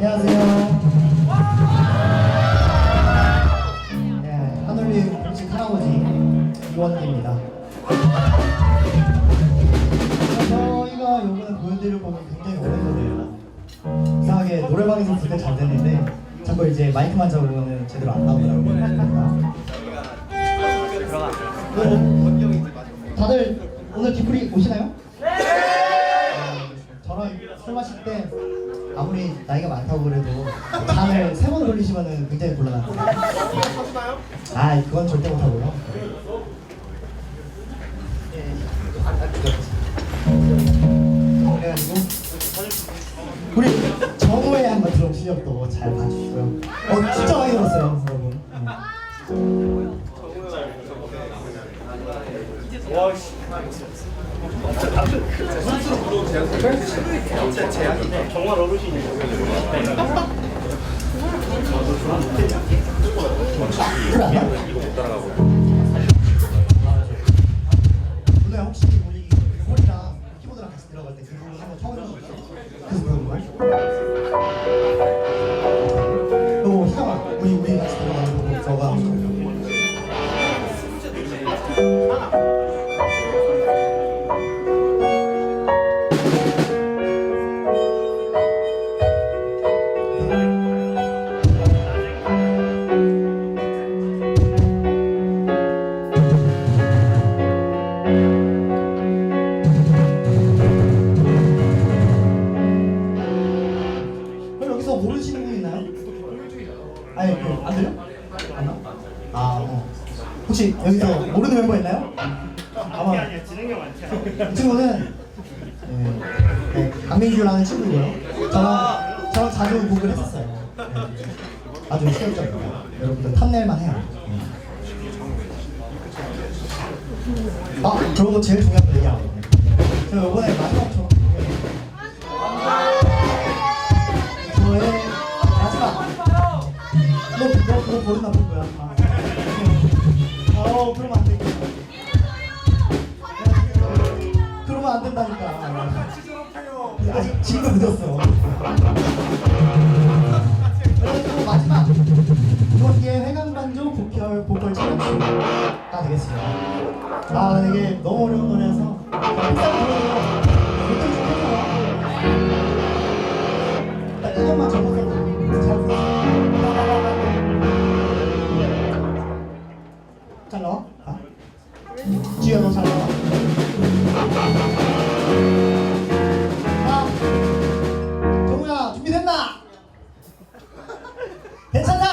안녕하세요. 네, 하늘리 공식 할아버지 이원기입니다. 저희가 이번에 보여드릴 곡은 굉장히 오랜 노래예요. 이상하게 노래방에서 부를 때잘 됐는데 자꾸 이제 마이크만 잡으면 제대로 안 나오더라고요. 그, 다들 오늘 디프리 오시나요? 네! 저랑 술 마실 때 아무리 나이가 많다고 그래도 잔을 세 번 돌리시면 굉장히 곤란합니다. 아, 그건 절대 못하고요. 그래가지고 우리 정우의 한번 들어온 실력도 잘 봐주시고요. 어, 진짜 많이 들었어요, 여러분. 네. 그래 안 나? 누나 혹시 우리 홀이랑 키보드랑 같이 들어갈 때그 부분 한번 처음 해보셨어요? 그래서 그런 거 아 어. 혹시 여기서 모르는 멤버 있나요? 아마 아니야 진행형 많잖아. 이 친구는 네, 네, 강민규라는 친구고요. 저랑 저랑 자주 곡을 했었어요. 네, 아주 실력적입니다. 여러분들 탐낼만 해요. 네. 아 그리고 제일 중요한 거 얘기하고 저 이번에 마지막처럼 저 그러면 안 된다니까. 아직 지금도 늦었어. 그래가지고 마지막 이번 기회 회강반조 보컬 보컬 촬영가 되겠습니다. 아 이게 너무 어려운 노래여서 일단 불러요. 못좀 해서 일단 1년만 접어서 잘. 잘 나와? 아? 지효 너잘 나와? 괜찮다.